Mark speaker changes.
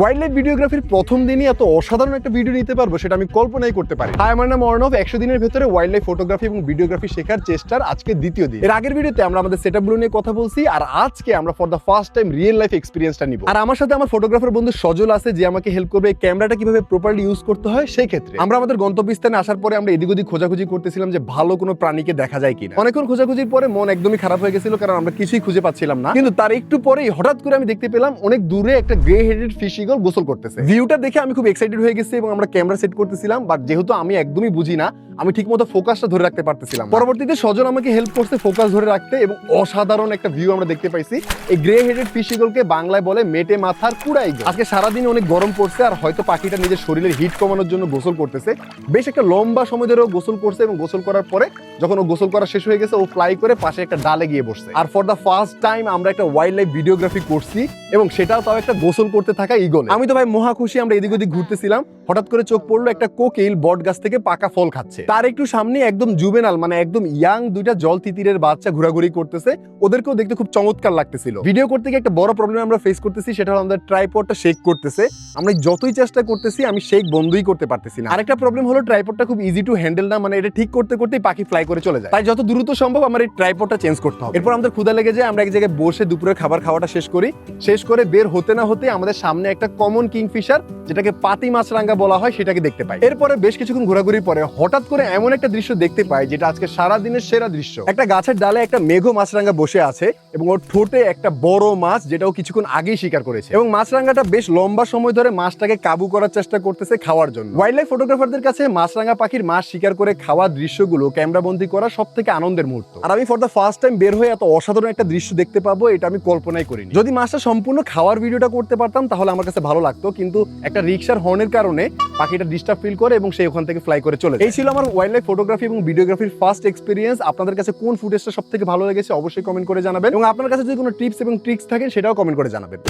Speaker 1: Wild life ভিডিওগ্রাফির প্রথম দিনই এত অসাধারণ একটা ভিডিও নিতে পারব, সেটা আমি কল্পনাই করতে পারি হাই আমার নাম অর্ণব একশো দিনের ভেতরে ওয়াইল্ড লাইফ ফটোগ্রাফি এবং ভিডিওগ্রাফি শেখার চেষ্টার আজকে দ্বিতীয় দিন। এর আগের ভিডিওতে আমরা আমাদের সেট নিয়ে কথা বলছি, আর আজকে আমরা for the first time real life এক্সপিরিয়েন্সটা নিব। আর আমার সাথে আমার ফটোগ্রাফার বন্ধু সজল আছে, যে আমাকে হেল্প করবে ক্যামেরাটা কীভাবে প্রপারলি ইউজ করতে হয় সেই ক্ষেত্রে। আমরা আমাদের গন্তব্যস্থানে আসার পরে আমরা এদিক ওদিক খোঁজাখুঁজি করতেছিলাম যে ভালো কোনো প্রাণীকে দেখা যায় কিনা। অনেকক্ষণ খোঁজাখুঁজির পরে মন একদমই খারাপ হয়ে গেছিল, কারণ আমরা কিছুই খুঁজে পাচ্ছিলাম না। কিন্তু তার একটু পরেই হঠাৎ করে আমি দেখতে পেলাম অনেক দূরে একটা গ্রে হেডেড ফিশ ইগল গোসল করতেছে। ভিউটা দেখে আমি খুব এক্সাইটেড হয়ে গেছি এবং আমরা ক্যামেরা সেট করতেছিলাম বাট যেহেতু আমি একদমই বুঝি না, আমি ঠিকমতো ফোকাসটা ধরে রাখতে পারতেছিলাম পরবর্তীতে সজন আমাকে হেল্প করছে ফোকাস ধরে রাখতে এবং অসাধারণ একটা ভিউ আমরা দেখতে পাইছি। এই গ্রে হেডেড ফিশ বাংলায় বলে মেটে মাথার কুড়া ইগল আজকে সারাদিন অনেক গরম পড়ছে আর হয়তো পাখিটা নিজের শরীরের হিট কমানোর জন্য গোসল করতেছে। বেশ একটা লম্বা সময় ধরে ও গোসল করছে এবং গোসল করার পরে যখন ও গোসল করা শেষ হয়ে গেছে, ও ফ্লাই করে পাশে একটা ডালে গিয়ে বসছে। আর ফর দ্য ফার্স্ট টাইম আমরা একটা ওয়াইল্ড লাইফ ভিডিওগ্রাফি করছি এবং সেটাও তাও একটা গোসল করতে থাকা আমি তো ভাই মহা খুশি আমরা এদিক ওদিক ঘুরতেছিলাম। হঠাৎ করে চোখ পড়ল একটা কোকিল বট গাছ থেকে পাকা ফল খাচ্ছে। তার একটু সামনে একদম জুবেনাল মানে একদম ইয়াং দুইটা জল তিতিরের বাচ্চা ঘোরাঘুরি করতেছে। ওদেরকেও দেখতে খুব চমৎকার লাগতেছিল। ভিডিও করতে গিয়ে একটা বড় প্রবলেম আমরা ফেস করতেছি, সেটা হলো আমাদের ট্রাইপডটা শেক করতেছে। আমরা যতই চেষ্টা করতেছি, আমি শেক বন্ধই করতে পারতেছি না। আরেকটা প্রবলেম হলো ট্রাইপডটা খুব ইজি টু হ্যান্ডেল না মানে এটা ঠিক করতে করতেই পাখি ফ্লাই করে চলে যায়। তাই যত দ্রুত সম্ভব আমার এই ট্রাইপডটা চেঞ্জ করতে হবে। এরপর আমাদের ক্ষুদা লেগে যায়, আমরা এক জায়গায় বসে দুপুরের খাবার খাওয়াটা শেষ করি। শেষ করে বের হতে না হতে আমাদের সামনে একটা কমন কিংফিশার যেটাকে পাতি মাছরাঙ্গা বলা হয় সেটাকে দেখতে পাই। এরপরে বেশ কিছুক্ষণ ঘোরাঘুরির পরে হঠাৎ করে এমন একটা দৃশ্য দেখতে পাই, যেটা আজকে সারা দিনের সেরা দৃশ্য। একটা গাছের ডালে একটা মেঘ মাছরাঙ্গা বসে আছে এবং ওর ঠোঁটে একটা বড় মাছ যেটা ও কিছুক্ষণ আগেই শিকার করেছে। এবং মাছরাঙ্গাটা বেশ লম্বা সময় ধরে মাছটাকে কাবু করার চেষ্টা করতেছে খাওয়ার জন্য। ওয়াইল্ড লাইফ ফটোগ্রাফারদের কাছে মাছরাঙ্গা পাখির মাছ শিকার করে খাওয়ার দৃশ্যগুলো ক্যামেরা বন্দি করা সব থেকে আনন্দের মুহূর্ত। আর আমি ফর দ্য ফার্স্ট টাইম বের হয়ে এত অসাধারণ একটা দৃশ্য দেখতে পাবো, এটা আমি কল্পনাই করিনি। যদি মাছটা সম্পূর্ণ খাওয়ার ভিডিওটা করতে পারতাম তাহলে আমার কাছে ভালো লাগতো, কিন্তু একটা রিক্সার হর্নের কারণে পাখিটা ডিস্টার্ব ফিল করে এবং সে ওখান থেকে ফ্লাই করে চলে। এই ছিল আমার ওয়াইল্ড লাইফ ফটোগ্রাফি এবং ভিডিওগ্রাফির ফার্স্ট এক্সপিরিয়েন্স আপনাদের কাছে কোন ফুটেজটা সব থেকে ভালো লেগেছে অবশ্যই কমেন্ট করে জানাবেন। এবং আপনার কাছে যদি কোনো টিপস এবং ট্রিক্স থাকে, সেটাও কমেন্ট করে জানাবেন।